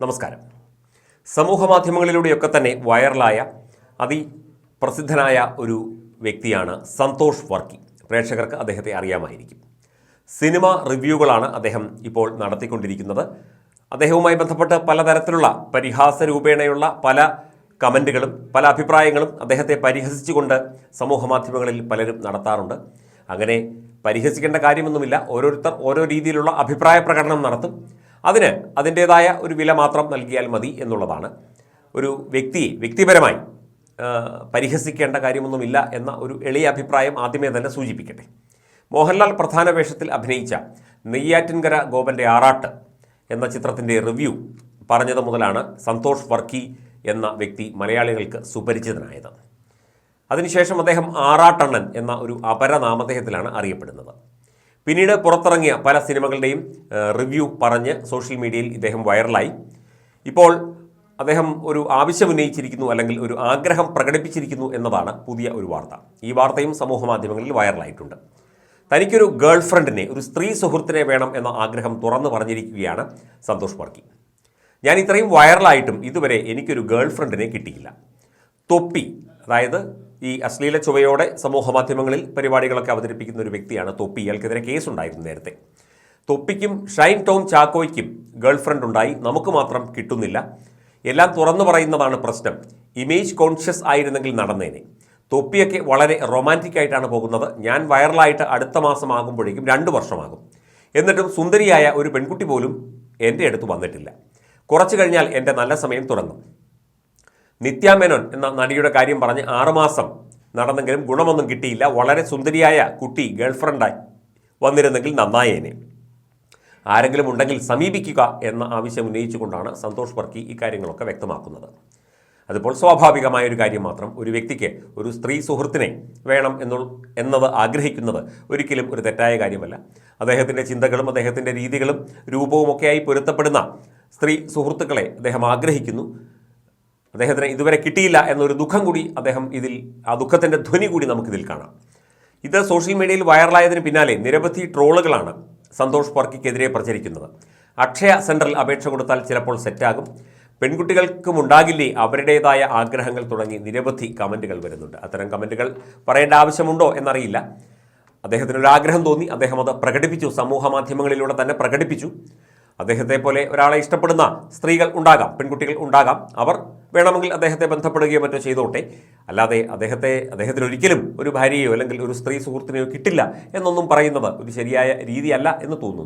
നമസ്കാരം. സമൂഹ മാധ്യമങ്ങളിലൂടെയൊക്കെ തന്നെ വൈറലായ അതിപ്രസിദ്ധനായ ഒരു വ്യക്തിയാണ് സന്തോഷ് വർക്കി. പ്രേക്ഷകർക്ക് അദ്ദേഹത്തെ അറിയാമായിരിക്കും. സിനിമ റിവ്യൂകളാണ് അദ്ദേഹം ഇപ്പോൾ നടത്തിക്കൊണ്ടിരിക്കുന്നത്. അദ്ദേഹവുമായി ബന്ധപ്പെട്ട് പലതരത്തിലുള്ള പരിഹാസ രൂപേണയുള്ള പല കമന്റുകളും പല അഭിപ്രായങ്ങളും അദ്ദേഹത്തെ പരിഹസിച്ചുകൊണ്ട് സമൂഹ മാധ്യമങ്ങളിൽ പലരും നടത്താറുണ്ട്. അങ്ങനെ പരിഹസിക്കേണ്ട കാര്യമൊന്നുമില്ല. ഓരോരുത്തർ ഓരോ രീതിയിലുള്ള അഭിപ്രായ പ്രകടനം നടത്തും. അതിന് അതിന്റേതായ ഒരു വില മാത്രം നൽകിയാൽ മതി എന്നുള്ളതാണ്. ഒരു വ്യക്തി വ്യക്തിപരമായി പരിഹസിക്കേണ്ട കാര്യമൊന്നുമില്ല എന്ന ഒരു എളിയ അഭിപ്രായം ആദ്യമേ തന്നെ സൂചിപ്പിക്കട്ടെ. മോഹൻലാൽ പ്രധാന വേഷത്തിൽ അഭിനയിച്ച നെയ്യാറ്റിൻകര ഗോപന്റെ ആറാട്ട് എന്ന ചിത്രത്തിന്റെ റിവ്യൂ പറഞ്ഞത് മുതലാണ് സന്തോഷ് വർക്കി എന്ന വ്യക്തി മലയാളികൾക്ക് സുപരിചിതനായത്. അതിനുശേഷം അദ്ദേഹം ആറാട്ടണ്ണൻ എന്ന ഒരു അപരനാമദേഹത്തിലാണ് അറിയപ്പെടുന്നത്. പിന്നീട് പുറത്തിറങ്ങിയ പല സിനിമകളുടെയും റിവ്യൂ പറഞ്ഞ് സോഷ്യൽ മീഡിയയിൽ ഇദ്ദേഹം വൈറലായി. ഇപ്പോൾ അദ്ദേഹം ഒരു ആവശ്യം ഉന്നയിച്ചിരിക്കുന്നു അല്ലെങ്കിൽ ഒരു ആഗ്രഹം പ്രകടിപ്പിച്ചിരിക്കുന്നു എന്നതാണ് പുതിയ ഒരു വാർത്ത. ഈ വാർത്തയും സമൂഹ മാധ്യമങ്ങളിൽ വൈറലായിട്ടുണ്ട്. തനിക്കൊരു ഗേൾ ഫ്രണ്ടിനെ ഒരു സ്ത്രീ സുഹൃത്തിനെ വേണം എന്ന ആഗ്രഹം തുറന്നു പറഞ്ഞിരിക്കുകയാണ് സന്തോഷ് വർക്കി. ഞാൻ ഇത്രയും വൈറലായിട്ടും ഇതുവരെ എനിക്കൊരു ഗേൾ ഫ്രണ്ടിനെ കിട്ടിയില്ല. തൊപ്പി അതായത് ഈ അശ്ലീല ചുവയോടെ സമൂഹ മാധ്യമങ്ങളിൽ പരിപാടികളൊക്കെ അവതരിപ്പിക്കുന്ന ഒരു വ്യക്തിയാണ് തൊപ്പി. ഇയാൾക്കെതിരെ കേസുണ്ടായിരുന്നു നേരത്തെ. തൊപ്പിക്കും ഷൈൻ ടോം ചാക്കോയ്ക്കും ഗേൾഫ്രണ്ട് ഉണ്ടായി. നമുക്ക് മാത്രം കിട്ടുന്നില്ല. എല്ലാം തുറന്നു പറയുന്നതാണ് പ്രശ്നം. ഇമേജ് കോൺഷ്യസ് ആയിരുന്നെങ്കിൽ നടന്നേനെ. തൊപ്പിയൊക്കെ വളരെ റൊമാന്റിക് ആയിട്ടാണ് പോകുന്നത്. ഞാൻ വൈറലായിട്ട് അടുത്ത മാസം ആകുമ്പോഴേക്കും രണ്ട് വർഷമാകും. എന്നിട്ടും സുന്ദരിയായ ഒരു പെൺകുട്ടി പോലും എന്റെ അടുത്ത് വന്നിട്ടില്ല. കുറച്ചു കഴിഞ്ഞാൽ എന്റെ നല്ല സമയം തുടങ്ങും. നിത്യ മേനോൻ എന്ന നടിയുടെ കാര്യം പറഞ്ഞ് ആറുമാസം നടന്നെങ്കിലും ഗുണമൊന്നും കിട്ടിയില്ല. വളരെ സുന്ദരിയായ കുട്ടി ഗേൾഫ്രണ്ടായി വന്നിരുന്നെങ്കിൽ നന്നായേനെ. ആരെങ്കിലും ഉണ്ടെങ്കിൽ സമീപിക്കുക എന്ന ആവശ്യം ഉന്നയിച്ചുകൊണ്ടാണ് സന്തോഷ് വർക്കി ഇക്കാര്യങ്ങളൊക്കെ വ്യക്തമാക്കുന്നത്. അതിപ്പോൾ സ്വാഭാവികമായ ഒരു കാര്യം മാത്രം ഒരു വ്യക്തിക്ക് ഒരു സ്ത്രീ സുഹൃത്തിനെ വേണം എന്നു എന്നത് ആഗ്രഹിക്കുന്നത് ഒരിക്കലും ഒരു തെറ്റായ കാര്യമല്ല. അദ്ദേഹത്തിന്റെ ചിന്തകളും അദ്ദേഹത്തിന്റെ രീതികളും രൂപവും ഒക്കെയായി പൊരുത്തപ്പെടുന്ന സ്ത്രീ സുഹൃത്തുക്കളെ അദ്ദേഹം ആഗ്രഹിക്കുന്നു. അദ്ദേഹത്തിന് ഇതുവരെ കിട്ടിയില്ല എന്നൊരു ദുഃഖം കൂടി അദ്ദേഹം ഇതിൽ ആ ദുഃഖത്തിന്റെ ധ്വനി കൂടി നമുക്കിതിൽ കാണാം. ഇത് സോഷ്യൽ മീഡിയയിൽ വൈറലായതിന് പിന്നാലെ നിരവധി ട്രോളുകളാണ് സന്തോഷ് പർക്കിക്കെതിരെ പ്രചരിക്കുന്നത്. അക്ഷയ സെൻട്രൽ അപേക്ഷ കൊടുത്താൽ ചിലപ്പോൾ സെറ്റാകും. പെൺകുട്ടികൾക്കും ഉണ്ടാകില്ലേ അവരുടേതായ ആഗ്രഹങ്ങൾ തുടങ്ങി നിരവധി കമന്റുകൾ വരുന്നുണ്ട്. അത്തരം കമന്റുകൾ പറയേണ്ട ആവശ്യമുണ്ടോ എന്നറിയില്ല. അദ്ദേഹത്തിനൊരു ആഗ്രഹം തോന്നി. അദ്ദേഹം അത് പ്രകടിപ്പിച്ചു. സമൂഹ മാധ്യമങ്ങളിലൂടെ തന്നെ പ്രകടിപ്പിച്ചു. അദ്ദേഹത്തെ പോലെ ഒരാളെ ഇഷ്ടപ്പെടുന്ന സ്ത്രീകൾ ഉണ്ടാകാം പെൺകുട്ടികൾ ഉണ്ടാകാം. അവർ വേണമെങ്കിൽ അദ്ദേഹത്തെ ബന്ധപ്പെടുകയോ മറ്റോ ചെയ്തോട്ടെ. അല്ലാതെ അദ്ദേഹത്തെ അദ്ദേഹത്തിന് ഒരിക്കലും ഒരു ഭാര്യയോ അല്ലെങ്കിൽ ഒരു സ്ത്രീ സുഹൃത്തിനെയോ കിട്ടില്ല എന്നൊന്നും പറയുന്നത് ഒരു ശരിയായ രീതിയല്ല എന്ന് തോന്നുന്നു.